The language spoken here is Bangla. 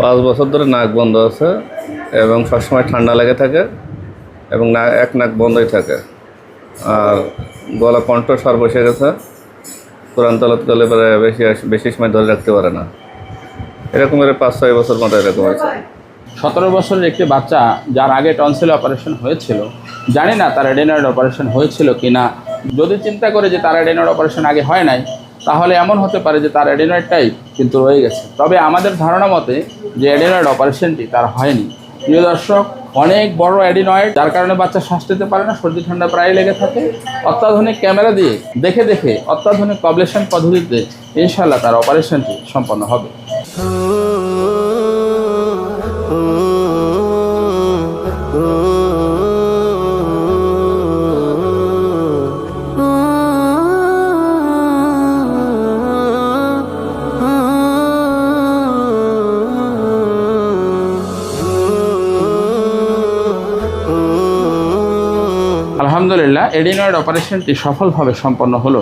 পাঁচ বছর ধরে নাক বন্ধ আছে এবং সবসময় ঠান্ডা লেগে থাকে এবং না, এক নাক বন্ধই থাকে। আর গলা কণ্ঠ স্বর বসে গেছে কোরআন তলত করলে পরে বেশি বেশি সময় ধরে রাখতে পারে না। এরকম এর পাঁচ, ছয় বছর মতো এরকম আছে। সতেরো বছরের একটি বাচ্চা যার আগে টনসিল অপারেশন হয়েছিল, জানি না তার এডেনয়েড অপারেশন হয়েছিল কি না। যদি চিন্তা করে যে তার এডেনয়েড অপারেশন আগে হয় নাই, তাহলে এমন হতে পারে যে তার এডেনয়েডটাই কিন্তু রয়ে গেছে। তবে আমাদের ধারণা মতে যে অ্যাডেনয়েড অপারেশনটি তার হয়নি। প্রিয় দর্শক, অনেক বড় অ্যাডিনয়েড, যার কারণে বাচ্চা শ্বাস নিতে পারে না, সর্দি ঠান্ডা প্রায় লেগে থাকে। অত্যাধুনিক ক্যামেরা দিয়ে দেখে দেখে অত্যাধুনিক কবলেশন পদ্ধতিতে ইনশাল্লাহ তার অপারেশনটি সম্পন্ন হবে। আলহামদুলিল্লাহ এডিনয়েড অপারেশনটি সফলভাবে সম্পন্ন হলো।